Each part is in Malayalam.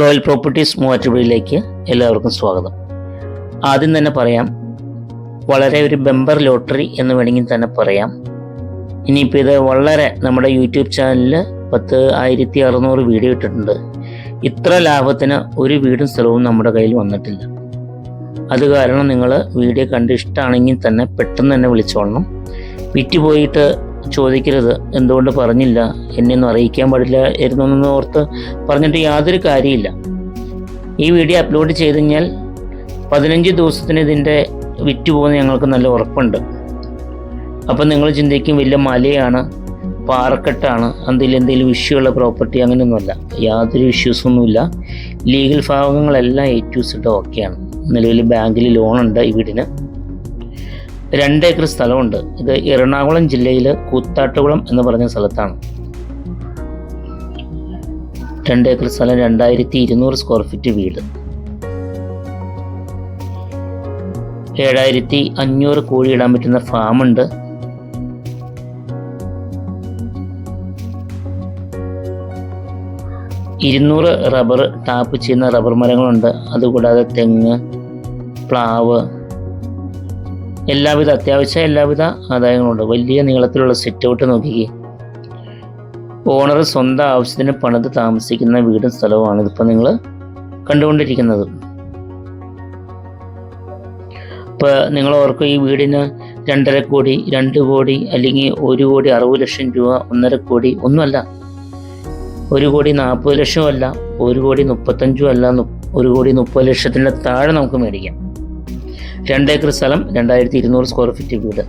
റോയൽ പ്രോപ്പർട്ടീസ് മൂവാറ്റുപുഴയിലേക്ക് എല്ലാവർക്കും സ്വാഗതം. ആദ്യം തന്നെ പറയാം വളരെ ഒരു ബെമ്പർ ലോട്ടറി എന്ന് വേണമെങ്കിൽ തന്നെ പറയാം. ഇനിയിപ്പോൾ ഇത് വളരെ നമ്മുടെ യൂട്യൂബ് ചാനലിൽ പത്ത് ആയിരത്തി അറുന്നൂറ് വീഡിയോ ഇട്ടിട്ടുണ്ട്. ഇത്ര ലാഭത്തിന് ഒരു വീടും സ്ഥലവും നമ്മുടെ കയ്യിൽ വന്നിട്ടില്ല. അത് കാരണം നിങ്ങൾ വീഡിയോ കണ്ട് ഇഷ്ടമാണെങ്കിൽ തന്നെ പെട്ടെന്ന് തന്നെ വിളിച്ചോളണം. വിറ്റ് പോയിട്ട് ചോദിക്കരുത്. എന്തുകൊണ്ട് പറഞ്ഞില്ല? എന്നെ ഒന്നും അറിയിക്കാൻ പാടില്ല എന്നൊന്നും ഓർത്ത് പറഞ്ഞിട്ട് യാതൊരു കാര്യമില്ല. ഈ വീഡിയോ അപ്ലോഡ് ചെയ്ത് കഴിഞ്ഞാൽ പതിനഞ്ച് ദിവസത്തിന് ഇതിന്റെ വിറ്റ് പോകുന്ന ഞങ്ങൾക്ക് നല്ല ഉറപ്പുണ്ട്. അപ്പം നിങ്ങൾ ചിന്തിക്കും വലിയ മലയാണ് പാറക്കെട്ടാണ് അതിൽ എന്തെങ്കിലും ഇഷ്യൂള്ള പ്രോപ്പർട്ടി അങ്ങനെയൊന്നുമല്ല. യാതൊരു ഇഷ്യൂസൊന്നുമില്ല ലീഗൽ ഭാഗങ്ങളെല്ലാം എ ഓക്കെയാണ് നിലവിൽ ബാങ്കിൽ ലോണുണ്ട് ഈ വീടിന്. രണ്ട് ഏക്കർ സ്ഥലമുണ്ട്. ഇത് എറണാകുളം ജില്ലയിൽ കൂത്താട്ടുകുളം എന്ന് പറഞ്ഞ സ്ഥലത്താണ്. രണ്ട് ഏക്കർ സ്ഥലം രണ്ടായിരത്തി ഇരുന്നൂറ് സ്ക്വയർ ഫീറ്റ് വീട്. ഏഴായിരത്തി അഞ്ഞൂറ് കോഴി ഇടാൻ പറ്റുന്ന ഫാമുണ്ട്. ഇരുന്നൂറ് റബ്ബർ ടാപ്പ് ചെയ്യുന്ന റബ്ബർ മരങ്ങളുണ്ട്. അതുകൂടാതെ തെങ്ങ് പ്ലാവ് എല്ലാവിധ അത്യാവശ്യ എല്ലാവിധ ആദായങ്ങളുണ്ട്. വലിയ നീളത്തിലുള്ള സെറ്റ് ഔട്ട് നോക്കിക്കേ. ഓണർ സ്വന്തം ആവശ്യത്തിന് പണിത് താമസിക്കുന്ന വീടും സ്ഥലവുമാണ് ഇതിപ്പോൾ നിങ്ങൾ കണ്ടുകൊണ്ടിരിക്കുന്നത്. ഇപ്പോൾ നിങ്ങൾ ഓർക്കും ഈ വീടിന് രണ്ടര കോടി രണ്ട് കോടി അല്ലെങ്കിൽ ഒരു കോടി അറുപത് ലക്ഷം രൂപ ഒന്നര കോടി ഒന്നുമല്ല. ഒരു കോടി നാൽപ്പത് ലക്ഷവും അല്ല ഒരു കോടി മുപ്പത്തഞ്ചും അല്ല ഒരു കോടി മുപ്പത് ലക്ഷത്തിന്റെ താഴെ നമുക്ക് മേടിക്കാം. രണ്ട് ഏക്കർ സ്ഥലം രണ്ടായിരത്തി ഇരുന്നൂറ് സ്ക്വയർ ഫീറ്റ് വീട്.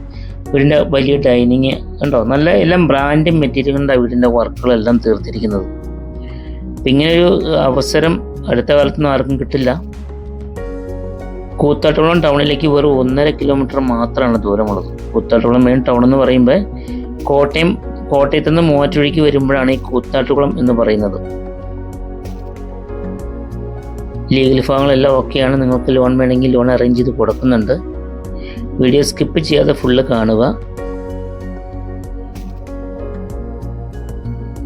വീടിന്റെ വലിയ ഡൈനിങ് ഉണ്ടോ? നല്ല എല്ലാം ബ്രാൻഡ് മെറ്റീരിയലിന്റെ വീടിന്റെ വർക്കുകളെല്ലാം തീർത്തിരിക്കുന്നത്. അപ്പം ഒരു അവസരം അടുത്ത കാലത്തൊന്നും ആർക്കും കിട്ടില്ല. കൂത്താട്ടുകുളം ടൗണിലേക്ക് വെറും ഒന്നര കിലോമീറ്റർ മാത്രമാണ് ദൂരമുള്ളത്. കൂത്താട്ടുകുളം മെയിൻ ടൗൺ എന്ന് പറയുമ്പോൾ കോട്ടയം കോട്ടയത്ത് നിന്ന് മൂവാറ്റുപുഴയ്ക്ക് വരുമ്പോഴാണ് ഈ കൂത്താട്ടുകുളം എന്ന് പറയുന്നത്. ലീഗൽ വിഭാഗങ്ങളെല്ലാം ഓക്കെയാണ്. നിങ്ങൾക്ക് ലോൺ വേണമെങ്കിൽ ലോൺ അറേഞ്ച് ചെയ്ത് കൊടുക്കുന്നുണ്ട്. വീഡിയോ സ്കിപ്പ് ചെയ്യാതെ ഫുള്ള് കാണുക.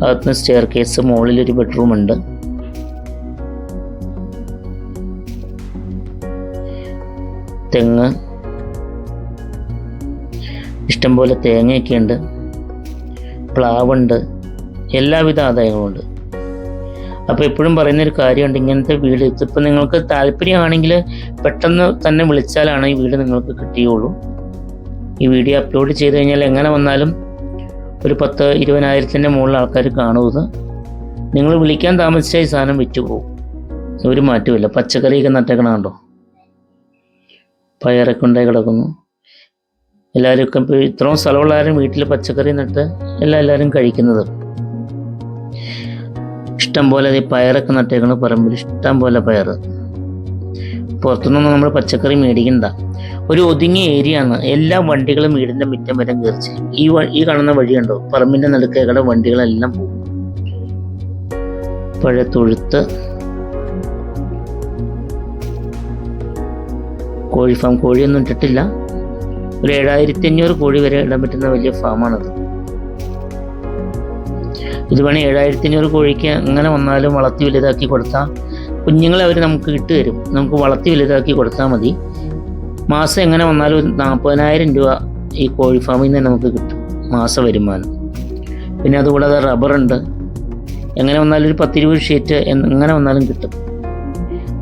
അകത്തുനിന്ന് സ്റ്റെയർ കേസ് മുകളിൽ ഒരു ബെഡ്റൂം ഉണ്ട്. തെങ്ങ്. ഇഷ്ടംപോലെ തേങ്ങയൊക്കെ ഉണ്ട് പ്ലാവുണ്ട്. എല്ലാവിധ ആദായങ്ങളുമുണ്ട് അപ്പോൾ എപ്പോഴും പറയുന്നൊരു കാര്യമുണ്ട് ഇങ്ങനത്തെ വീട്. ഇതിപ്പോൾ നിങ്ങൾക്ക് താല്പര്യമാണെങ്കിൽ പെട്ടെന്ന് തന്നെ വിളിച്ചാലാണ് ഈ വീട് നിങ്ങൾക്ക് കിട്ടിയുള്ളൂ. ഈ വീഡിയോ അപ്ലോഡ് ചെയ്ത് കഴിഞ്ഞാൽ എങ്ങനെ വന്നാലും ഒരു പത്ത് ഇരുപതിനായിരത്തിന്റെ മുകളിൽ ആൾക്കാർ കാണുന്നത് നിങ്ങൾ വിളിക്കാൻ താമസിച്ചാൽ ഈ സാധനം വിറ്റുപോകും. ഒരു മാറ്റമില്ല പച്ചക്കറിയൊക്കെ നട്ടേക്കണുണ്ടോ പയറൊക്കെ ഉണ്ടായി കിടക്കുന്നു. എല്ലാവരും ഒക്കെ ഇത്രയും ഇത്രയും സ്ഥലമുള്ളവരും വീട്ടിൽ പച്ചക്കറി നട്ട് എല്ലാ എല്ലാവരും കഴിക്കുന്നത്. ഇഷ്ടം പോലെ പയറൊക്കെ നട്ടേക്കണ പറമ്പിൽ ഇഷ്ടം പോലെ പയർ. പുറത്തുനിന്നൊന്നും നമ്മൾ പച്ചക്കറി മേടിക്കണ്ട. ഒരു ഒതുങ്ങിയ ഏരിയ ആണ്. എല്ലാ വണ്ടികളും വീടിന്റെ മുറ്റം വരെ കയറിച്ച് ഈ ഈ കാണുന്ന വഴിയുണ്ടോ പറമ്പിന്റെ നടുക്കേക്കടെ വണ്ടികളെല്ലാം പോകും. പഴത്തൊഴുത്ത് കോഴി ഫാം കോഴിയൊന്നും ഇട്ടിട്ടില്ല. ഒരു ഏഴായിരത്തി അഞ്ഞൂറ് കോഴി വരെ ഇടാൻ പറ്റുന്ന വലിയ ഫാമാണത് ഇത് വേണം ഏഴായിരത്തി അഞ്ഞൂറ് കോഴിക്ക് അങ്ങനെ വന്നാലും വളർത്തി വലുതാക്കി കൊടുത്താൽ കുഞ്ഞുങ്ങളെ അവർ നമുക്ക് ഇട്ട് തരും. നമുക്ക് വളർത്തി വലുതാക്കി കൊടുത്താൽ മതി. മാസം എങ്ങനെ വന്നാലും ഒരു നാൽപ്പതിനായിരം രൂപ ഈ കോഴി ഫാമിൽ നിന്ന് നമുക്ക് കിട്ടും മാസ വരുമാനം. പിന്നെ അതുകൂടാതെ റബ്ബറുണ്ട്. എങ്ങനെ വന്നാലും ഒരു പത്തിരുപത് ഷീറ്റ് എങ്ങനെ വന്നാലും കിട്ടും.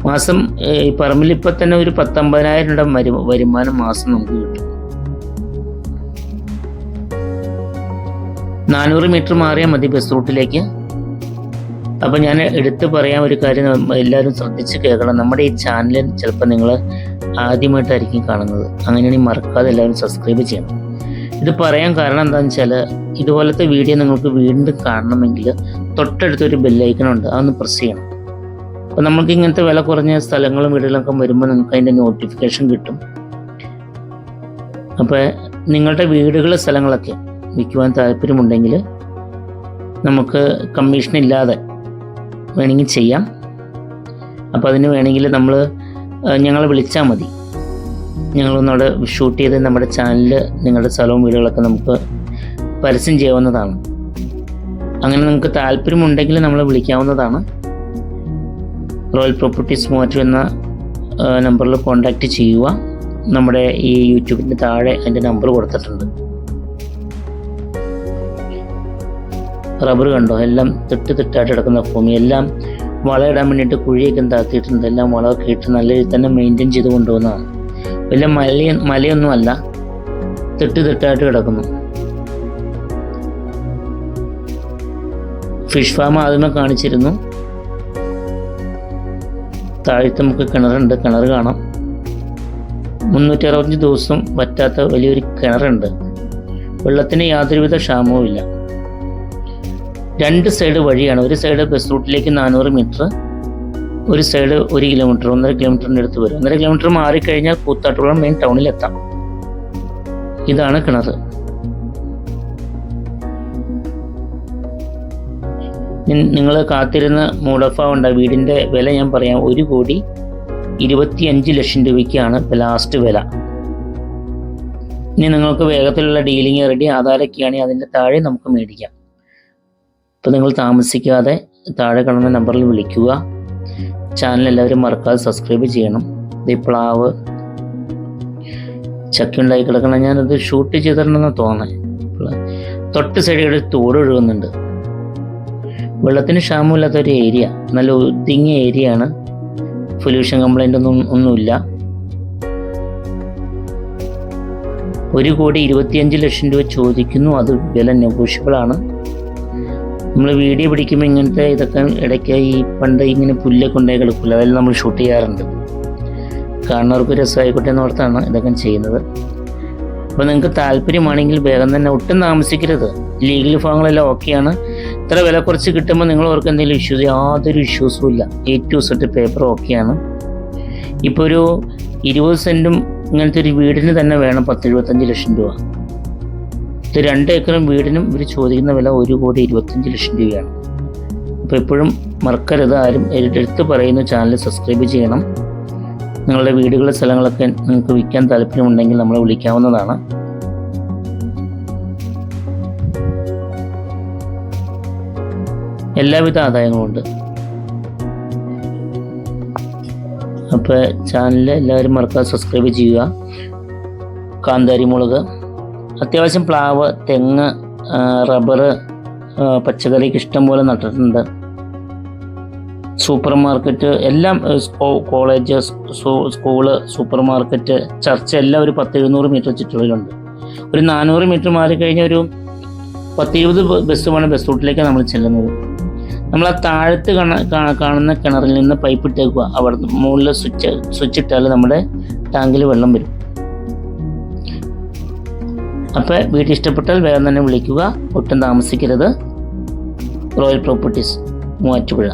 മാസം ഈ പറമ്പിൽ ഇപ്പം തന്നെ ഒരു പത്തൊമ്പതിനായിരം രൂപ വരു- വരുമാനം മാസം നമുക്ക് കിട്ടും. നാനൂറ് മീറ്റർ മാറിയാൽ മതി ബസ് റൂട്ടിലേക്ക്. അപ്പം ഞാൻ എടുത്തു പറയാൻ ഒരു കാര്യം എല്ലാവരും ശ്രദ്ധിച്ച് കേൾക്കണം. നമ്മുടെ ഈ ചാനൽ ചിലപ്പോൾ നിങ്ങൾ ആദ്യമായിട്ടായിരിക്കും കാണുന്നത്. അങ്ങനെയാണെങ്കിൽ മറക്കാതെ എല്ലാവരും സബ്സ്ക്രൈബ് ചെയ്യണം. ഇത് പറയാൻ കാരണം എന്താണെന്ന് വെച്ചാൽ ഇതുപോലത്തെ വീഡിയോ നിങ്ങൾക്ക് വീണ്ടും കാണണമെങ്കിൽ തൊട്ടടുത്തൊരു ബെല്ലൈക്കണുണ്ട് അതൊന്ന് പ്രസ് ചെയ്യണം. അപ്പോൾ നമുക്ക് ഇങ്ങനത്തെ വില കുറഞ്ഞ സ്ഥലങ്ങളും വീടുകളൊക്കെ വരുമ്പോൾ നിങ്ങൾക്ക് അതിന്റെ നോട്ടിഫിക്കേഷൻ കിട്ടും. അപ്പോൾ നിങ്ങളുടെ വീടുകൾ സ്ഥലങ്ങളൊക്കെ വിൽക്കുവാൻ താല്പര്യമുണ്ടെങ്കിൽ നമുക്ക് കമ്മീഷൻ ഇല്ലാതെ വേണമെങ്കിൽ ചെയ്യാം. അപ്പോൾ അതിന് വേണമെങ്കിൽ നമ്മൾ ഞങ്ങളെ വിളിച്ചാൽ മതി. ഞങ്ങളൊന്നവിടെ ഷൂട്ട് ചെയ്ത് നമ്മുടെ ചാനലിൽ നിങ്ങളുടെ സ്ഥലവും വീടുകളൊക്കെ നമുക്ക് പരസ്യം ചെയ്യാവുന്നതാണ്. അങ്ങനെ നിങ്ങൾക്ക് താല്പര്യമുണ്ടെങ്കിൽ നമ്മളെ വിളിക്കാവുന്നതാണ്. റോയൽ പ്രോപ്പർട്ടീസ് മൂവാറ്റൂർ എന്ന നമ്പറിൽ കോൺടാക്റ്റ് ചെയ്യുക. നമ്മുടെ ഈ യൂട്യൂബിന്റെ താഴെ അതിന്റെ നമ്പർ കൊടുത്തിട്ടുണ്ട്. റബ്ബർ കണ്ടോ? എല്ലാം തിട്ട് തിട്ടായിട്ട് കിടക്കുന്ന ഭൂമി. എല്ലാം വളമിടാൻ വേണ്ടിയിട്ട് കുഴിയൊക്കെ എന്താക്കിയിട്ടുണ്ട്. എല്ലാം വളമൊക്കെ ഇട്ട് നല്ല രീതിയിൽ തന്നെ മെയിന്റെയിൻ ചെയ്ത് കൊണ്ടുപോകുന്നതാണ് വലിയ മല മലയൊന്നും അല്ല തിട്ട് തിട്ടായിട്ട് കിടക്കുന്നു. ഫിഷ് ഫാം ആദ്യമേ കാണിച്ചിരുന്നു. താഴത്ത് നമുക്ക് കിണറുണ്ട്. കിണർ കാണാം. മുന്നൂറ്റി അറുപത്തഞ്ച് ദിവസം പറ്റാത്ത വലിയൊരു കിണറുണ്ട്. വെള്ളത്തിന് യാതൊരുവിധ ക്ഷാമവും ഇല്ല രണ്ട് സൈഡ് വഴിയാണ്. ഒരു സൈഡ് ബസ് റൂട്ടിലേക്ക് നാനൂറ് മീറ്റർ ഒരു സൈഡ് ഒരു കിലോമീറ്റർ ഒന്നര കിലോമീറ്ററിന്റെ അടുത്ത് വരും. ഒന്നര കിലോമീറ്റർ മാറിക്കഴിഞ്ഞാൽ കൂത്താട്ടുകുളം മെയിൻ ടൗണിലെത്താം ഇതാണ് കിണർ. നിങ്ങൾ കാത്തിരുന്ന മൂടഫ ഉണ്ട് വീടിന്റെ വില ഞാൻ പറയാം. ഒരു കോടി ഇരുപത്തിയഞ്ച് ലക്ഷം രൂപയ്ക്കാണ് ലാസ്റ്റ് വില. ഇനി നിങ്ങൾക്ക് വേഗത്തിലുള്ള ഡീലിംഗ് റെഡി ആധാരൊക്കെയാണെങ്കിൽ അതിന്റെ താഴെ നമുക്ക് മേടിക്കാം. അപ്പോൾ നിങ്ങൾ താമസിക്കാതെ താഴെ കാണുന്ന നമ്പറിൽ വിളിക്കുക. ചാനൽ എല്ലാവരും മറക്കാതെ സബ്സ്ക്രൈബ് ചെയ്യണം. ഇത് പ്ലാവ്. ചക്ക ഉണ്ടായി കിടക്കണം. ഞാനത് ഷൂട്ട് ചെയ്തിട്ടുണ്ടെന്ന് തോന്നുന്നത് തൊട്ട് സൈഡിൽ തോട് ഒഴുകുന്നുണ്ട്. വെള്ളത്തിന് ക്ഷാമമില്ലാത്ത ഒരു ഏരിയ നല്ല ഒതുങ്ങിയ ഏരിയ ആണ്. പൊല്യൂഷൻ കംപ്ലൈന്റ് ഒന്നും ഒന്നുമില്ല. ഒരു കോടി ഇരുപത്തിയഞ്ച് ലക്ഷം രൂപ ചോദിക്കുന്നു. അത് വില നെഗോഷ്യബിൾ ആണ്. നമ്മൾ വീഡിയോ പിടിക്കുമ്പോൾ ഇങ്ങനത്തെ ഇതൊക്കെ ഇടയ്ക്ക് ഈ പണ്ട് ഇങ്ങനെ പുല്ലൊക്കെ ഉണ്ടായി കിടക്കില്ല അതെല്ലാം നമ്മൾ ഷൂട്ട് ചെയ്യാറുണ്ട്. കാണുന്നവർക്ക് രസമായിക്കോട്ടെ എന്ന് ഓർത്താണ് ഇതൊക്കെ ചെയ്യുന്നത്. അപ്പോൾ നിങ്ങൾക്ക് താല്പര്യമാണെങ്കിൽ വേഗം തന്നെ ഒട്ടും താമസിക്കരുത്. ലീഗൽ ഭാഗങ്ങളെല്ലാം ഓക്കെയാണ്. ഇത്ര വില കുറച്ച് കിട്ടുമ്പോൾ നിങ്ങൾ അവർക്ക് എന്തെങ്കിലും ഇഷ്യൂസ് യാതൊരു ഇഷ്യൂസും ഇല്ല. എ ടു സെറ്റ് പേപ്പർ ഓക്കെയാണ്. ഇപ്പോൾ ഒരു ഇരുപത് സെന്റും ഇങ്ങനത്തെ ഒരു വീടിന് തന്നെ വേണം പത്ത് എഴുപത്തഞ്ച് ലക്ഷം രൂപ. ഇത് രണ്ട് ഏക്കറും വീടിനും ഇവർ ചോദിക്കുന്ന വില ഒരു കോടി ഇരുപത്തഞ്ച് ലക്ഷം രൂപയാണ്. അപ്പോൾ എപ്പോഴും മറക്കരുത്. ആരും എടുത്ത് പറയുന്ന ചാനൽ സബ്സ്ക്രൈബ് ചെയ്യണം. നിങ്ങളുടെ വീടുകളും സ്ഥലങ്ങളൊക്കെ നിങ്ങൾക്ക് വിൽക്കാൻ താല്പര്യമുണ്ടെങ്കിൽ നമ്മളെ വിളിക്കാവുന്നതാണ്. എല്ലാവിധ ആദായങ്ങളും ഉണ്ട്. അപ്പോൾ ചാനൽ എല്ലാവരും മറക്കാതെ സബ്സ്ക്രൈബ് ചെയ്യുക. കാന്താരി മുളക് അത്യാവശ്യം പ്ലാവ് തെങ്ങ് റബ്ബർ പച്ചക്കറിക്ക് ഇഷ്ടം പോലെ നട്ടിട്ടുണ്ട്. സൂപ്പർ മാർക്കറ്റ് എല്ലാം college school super market church എല്ലാം ഒരു പത്ത് എഴുന്നൂറ് മീറ്റർ ചുറ്റുകളിലുണ്ട് ഒരു നാനൂറ് മീറ്റർ മാറി കഴിഞ്ഞ ഒരു പത്തിരുപത് ബസ് വേണം ബസ് റൂട്ടിലേക്ക് നമ്മൾ ചെല്ലുന്നത്. നമ്മൾ ആ താഴത്ത് കാണുന്ന കിണറിൽ നിന്ന് പൈപ്പ് ഇട്ടേക്കുക അവിടെ മുകളിൽ സ്വിച്ച് സ്വിച്ച് ഇട്ടാൽ നമ്മുടെ ടാങ്കിൽ വെള്ളം വരും. അപ്പോൾ വീട്ടിൽ ഇഷ്ടപ്പെട്ടാൽ വേഗം തന്നെ വിളിക്കുക. ഒട്ടും താമസിക്കരുത്. Royal properties Muvattupuzha.